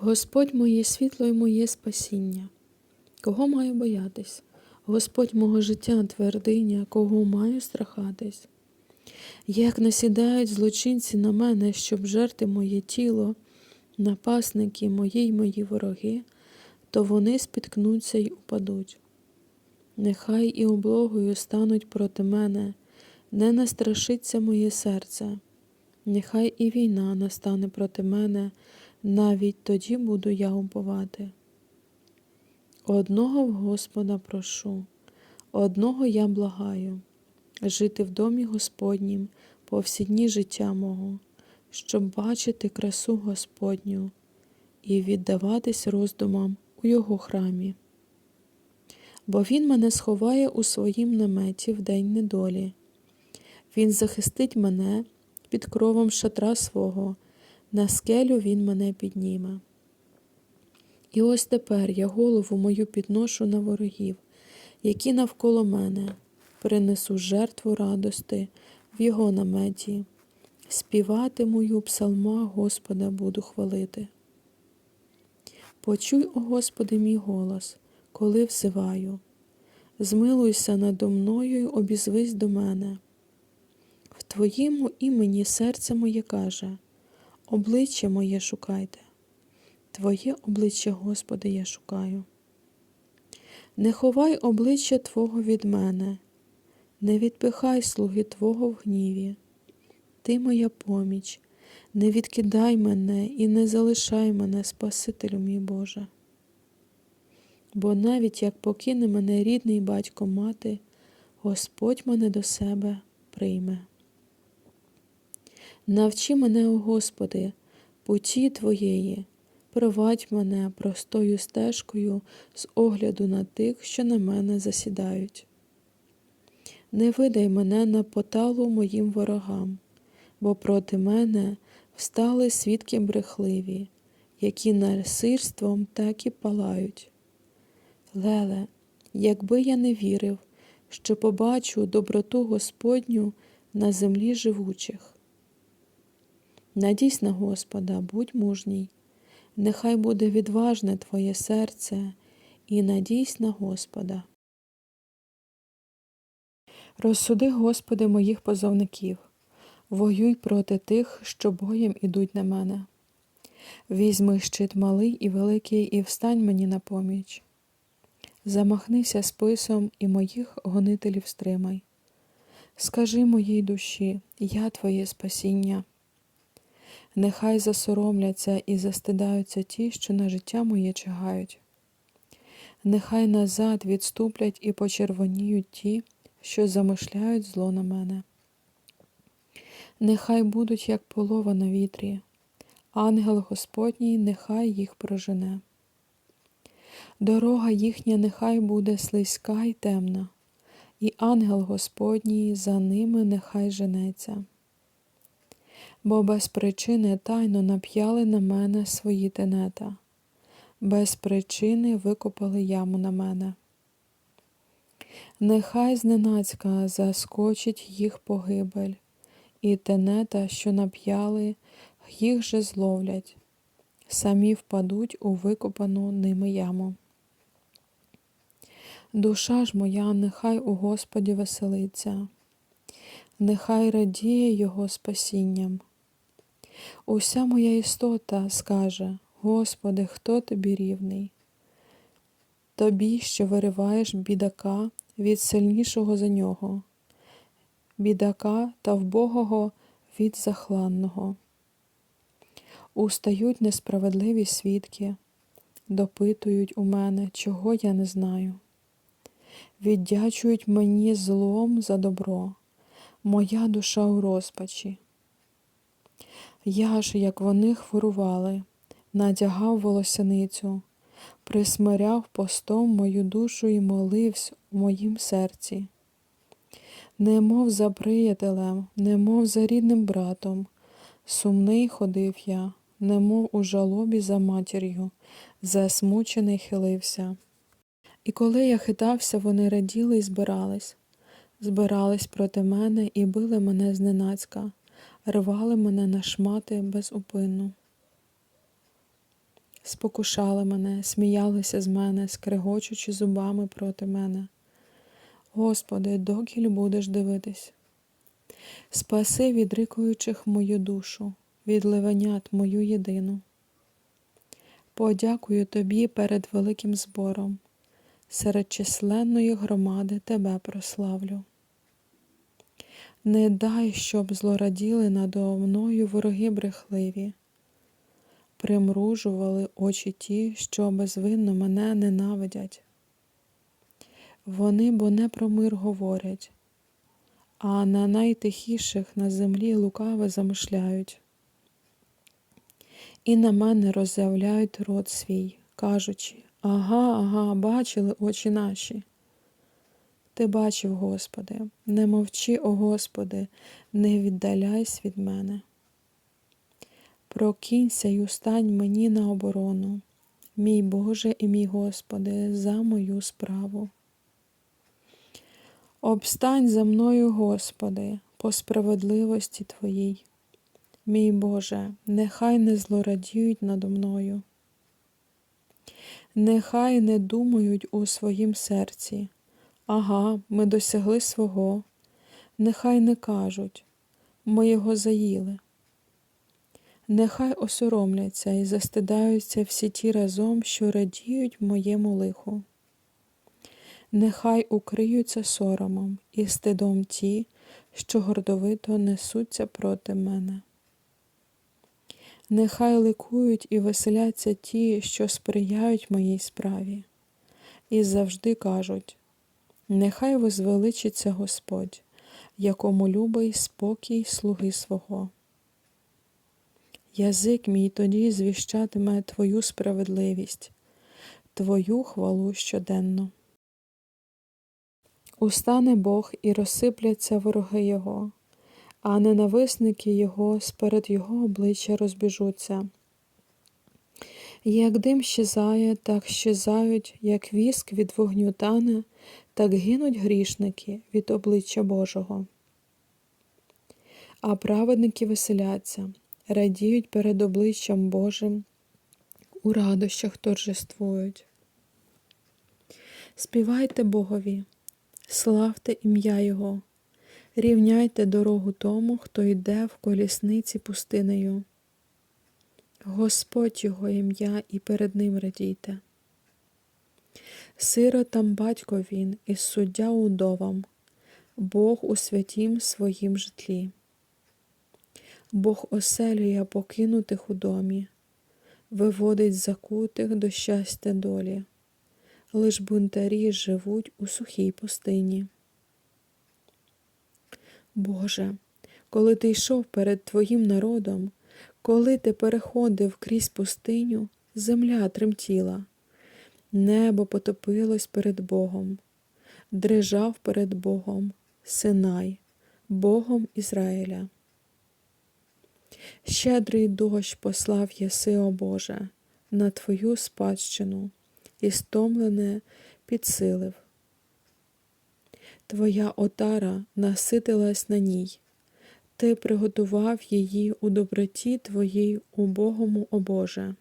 Господь моє світло і моє спасіння. Кого маю боятись? Господь мого життя твердиня, кого маю страхатись. Як насідають злочинці на мене, щоб жерти моє тіло, напасники мої й мої вороги, то вони спіткнуться й упадуть. Нехай і облогою стануть проти мене, не настрашиться моє серце, нехай і війна настане проти мене, навіть тоді буду я уповати. Одного в Господа прошу, одного я благаю, жити в домі Господнім по всі дні життя мого, щоб бачити красу Господню і віддаватись роздумам у Його храмі. Бо Він мене сховає у своїм наметі в день недолі. Він захистить мене під кровом шатра свого, на скелю Він мене підніме. І ось тепер я голову мою підношу на ворогів, які навколо мене, принесу жертву радости в його наметі, співатиму псалма Господа буду хвалити. Почуй, о Господи, мій голос, коли взиваю, змилуйся надо мною й обізвись до мене. В Твоєму імені серце моє каже, обличчя моє шукайте. Твоє обличчя, Господи, я шукаю. Не ховай обличчя Твого від мене, не відпихай слуги Твого в гніві. Ти моя поміч, не відкидай мене і не залишай мене, Спасителю мій Боже. Бо навіть як покине мене рідний батько мати, Господь мене до себе прийме. Навчи мене, о Господи, путі Твоєї провадь мене простою стежкою з огляду на тих, що на мене засідають. Не видай мене на поталу моїм ворогам, бо проти мене встали свідки брехливі, які насильством так і палають. Леле, якби я не вірив, що побачу доброту Господню на землі живучих. Надійсь на Господа, будь мужній, Нехай буде відважне твоє серце і надійсь на Господа. Розсуди, Господи, моїх позовників, воюй проти тих, що боєм ідуть на мене. Візьми щит малий і великий, і встань мені на поміч. Замахнися списом і моїх гонителів стримай. Скажи моїй душі, я Твоє спасіння. Нехай засоромляться і застидаються ті, що на життя моє чигають. Нехай назад відступлять і почервоніють ті, що замишляють зло на мене. Нехай будуть, як полова на вітрі, ангел Господній нехай їх прожене. Дорога їхня нехай буде слизька й темна, і ангел Господній за ними нехай женеться бо без причини тайно нап'яли на мене свої тенета, без причини викопали яму на мене. Нехай зненацька заскочить їх погибель, і тенета, що нап'яли, їх же зловлять, самі впадуть у викопану ними яму. Душа ж моя, нехай у Господі веселиться, нехай радіє Його спасінням. Уся моя істота скаже, Господи, хто тобі рівний? Тобі, що вириваєш бідака від сильнішого за нього, бідака та вбогого від захланного. Устають несправедливі свідки, допитують у мене, чого я не знаю. Віддячують мені злом за добро, моя душа у розпачі. Я ж, як вони хворували, надягав волосяницю, присмиряв постом мою душу і молився у моїм серці. Немов за приятелем, немов за рідним братом, сумний ходив я, немов у жалобі за матір'ю, засмучений хилився. І коли я хитався, вони раділи і збирались, збирались проти мене і били мене зненацька рвали мене на шмати безупинно. спокушали мене, сміялися з мене, скрегочучи зубами проти мене. Господи, докіль будеш дивитись. Спаси відрикуючих мою душу, від ливенят мою єдину. Подякую тобі перед великим збором, серед численної громади тебе прославлю. Не дай, щоб злораділи надо мною вороги брехливі, примружували очі ті, що безвинно мене ненавидять. Вони бо не про мир говорять, а на найтихіших на землі лукаве замишляють. І на мене роззявляють рот свій, кажучи Ага, ага, бачили очі наші. Ти бачив, Господи, не мовчи, о Господи, не віддаляйся від мене. Прокинься й устань мені на оборону, мій Боже і мій Господи, за мою справу. Обстань за мною, Господи, по справедливості Твоїй. Мій Боже, нехай не злорадіють надо мною. Нехай не думають у своїм серці. Ага, ми досягли свого. Нехай не кажуть, ми його заїли. Нехай осоромляться і застидаються всі ті разом, що радіють моєму лиху. Нехай укриються соромом і стидом ті, що гордовито несуться проти мене. Нехай ликують і веселяться ті, що сприяють моїй справі, і завжди кажуть Нехай возвеличиться Господь, якому любий спокій слуги свого. Язик мій тоді звіщатиме Твою справедливість, Твою хвалу щоденно. Устане Бог і розсипляться вороги Його, а ненависники Його сперед Його обличчя розбіжуться. Як дим щезає, так щезають, як віск від вогню тане, так гинуть грішники від обличчя Божого. А праведники веселяться, радіють перед обличчям Божим, у радощах торжествують. Співайте Богові, славте ім'я Його, рівняйте дорогу тому, хто йде в колісниці пустинею. Господь Його ім'я і перед Ним радійте. Сиротам батько він і суддя удовам, Бог у святім своїм житлі. Бог оселює покинутих у домі, виводить закутих до щастя долі, лиш бунтарі живуть у сухій пустині. Боже, коли ти йшов перед Твоїм народом, коли ти переходив крізь пустиню, земля тремтіла, небо потопилось перед Богом, дрижав перед Богом, Синай, Богом Ізраїля. Щедрий дощ послав єси, о Боже, на Твою спадщину і стомлене підсилив. Твоя отара наситилась на ній, ти приготував її у доброті Твоїй убогому, о Боже.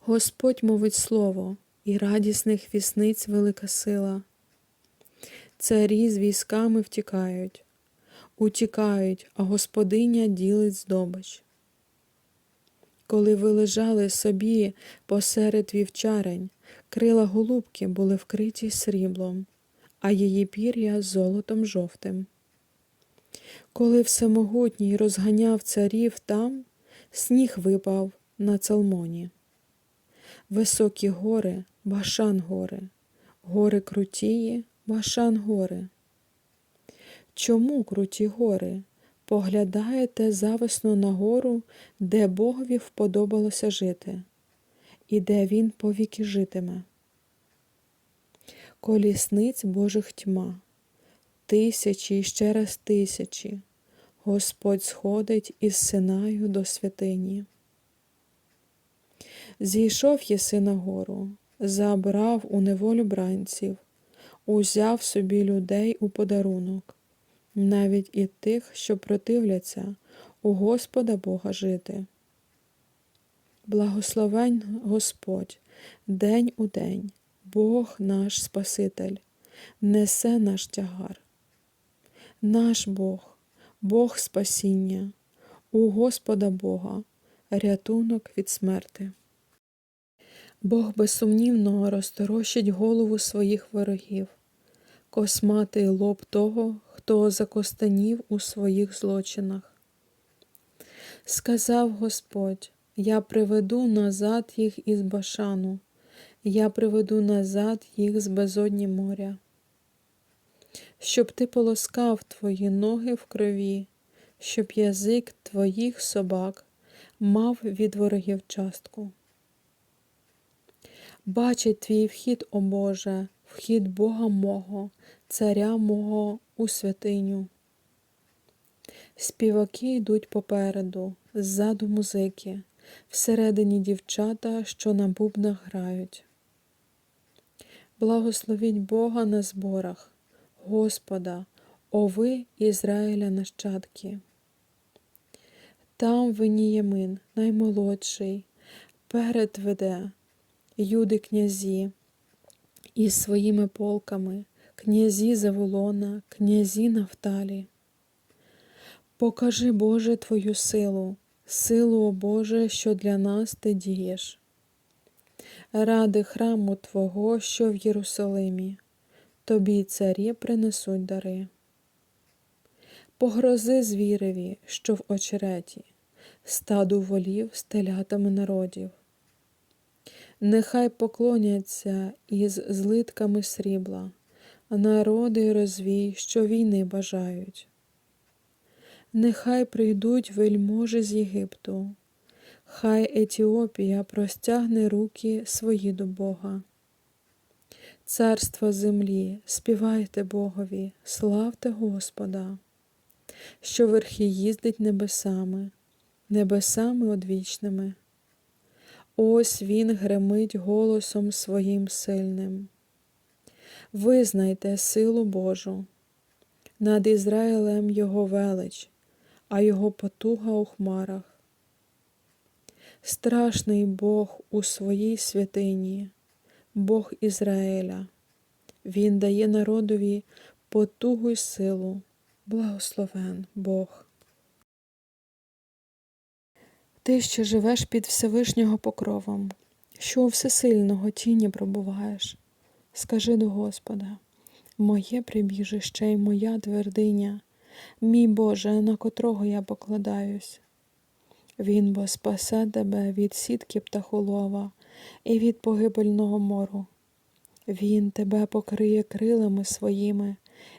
Господь мовить слово, і радісних вісниць велика сила. Царі з військами втікають, утікають, а господиня ділить здобич. Коли ви лежали собі посеред вівчарень, крила голубки були вкриті сріблом, а її пір'я золотом жовтим. Коли всемогутній розганяв царів там, сніг випав на цалмоні. Високі гори, башан гори, гори крутії, башан гори. Чому круті гори? Поглядаєте зависно на гору, де Богові вподобалося жити, і де він повіки житиме. Колісниць Божих тьма, тисячі і ще раз тисячі, Господь сходить із Синаю до святині. Зійшов єси на гору, забрав у неволю бранців, узяв собі людей у подарунок, навіть і тих, що противляться у Господа Бога жити. Благословень Господь, день у день, Бог наш Спаситель, несе наш тягар. Наш Бог, Бог спасіння, у Господа Бога, рятунок від смерти. Бог безсумнівно розторощить голову своїх ворогів, косматий лоб того, хто закостанів у своїх злочинах. Сказав Господь: Я приведу назад їх із Башану, я приведу назад їх з безодні моря, щоб ти полоскав твої ноги в крові, щоб язик твоїх собак мав від ворогів частку. Бачить твій вхід, о Боже, вхід Бога мого, царя мого у святиню. Співаки йдуть попереду, ззаду музики, всередині дівчата, що на бубнах грають. Благословіть Бога на зборах, Господа, о ви, Ізраїля нащадки. Там Веніємин, наймолодший, перед веде, юди князі із своїми полками, князі Заволона, князі Нафталі. Покажи, Боже, Твою силу, силу, о Боже, що для нас ти дієш. Ради храму Твого, що в Єрусалимі, тобі царі принесуть дари. Погрози звіреві, що в очереті, стаду волів з телятами народів. Нехай поклоняться із злитками срібла, народи розвій, що війни бажають. Нехай прийдуть вельможі з Єгипту, хай Етіопія простягне руки свої до Бога. Царство землі, співайте Богові, славте Господа, що верхи їздить небесами, небесами одвічними. Ось він гремить голосом своїм сильним. Визнайте силу Божу, над Ізраїлем Його велич, а Його потуга у хмарах. Страшний Бог у своїй святині, Бог Ізраїля. Він дає народові потугу й силу, благословен Бог. Ти, що живеш під Всевишнього покровом, що у всесильного тіні пробуваєш, скажи до Господа, моє прибіжище й моя твердиня, мій Боже, на котрого я покладаюсь. Він бо спасе тебе від сітки птахолова і від погибельного мору. Він тебе покриє крилами своїми,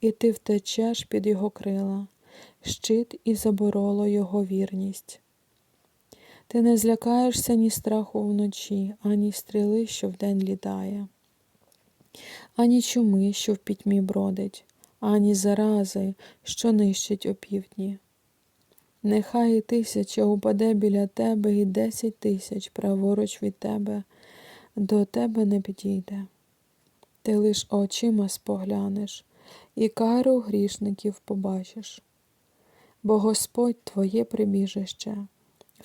і ти втечеш під його крила, щит і забороло його вірність. Ти не злякаєшся ні страху вночі, ані стріли, що вдень літає, ані чуми, що в пітьмі бродить, ані зарази, що нищить опівдні. Нехай і тисяча упаде біля тебе, і десять тисяч праворуч від тебе, до тебе не підійде. Ти лиш очима споглянеш, і кару грішників побачиш. Бо Господь твоє прибіжище.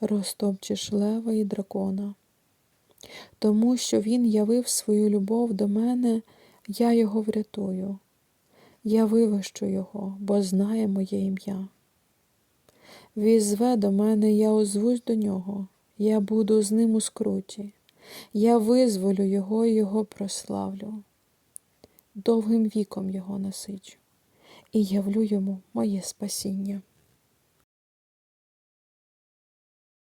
розтопчеш лева і дракона. Тому що він явив свою любов до мене, я його врятую. Я вивищу його, бо знає моє ім'я. Візве до мене, я озвусь до нього, я буду з ним у скруті, я визволю його і його прославлю. Довгим віком його насичу і явлю йому моє спасіння.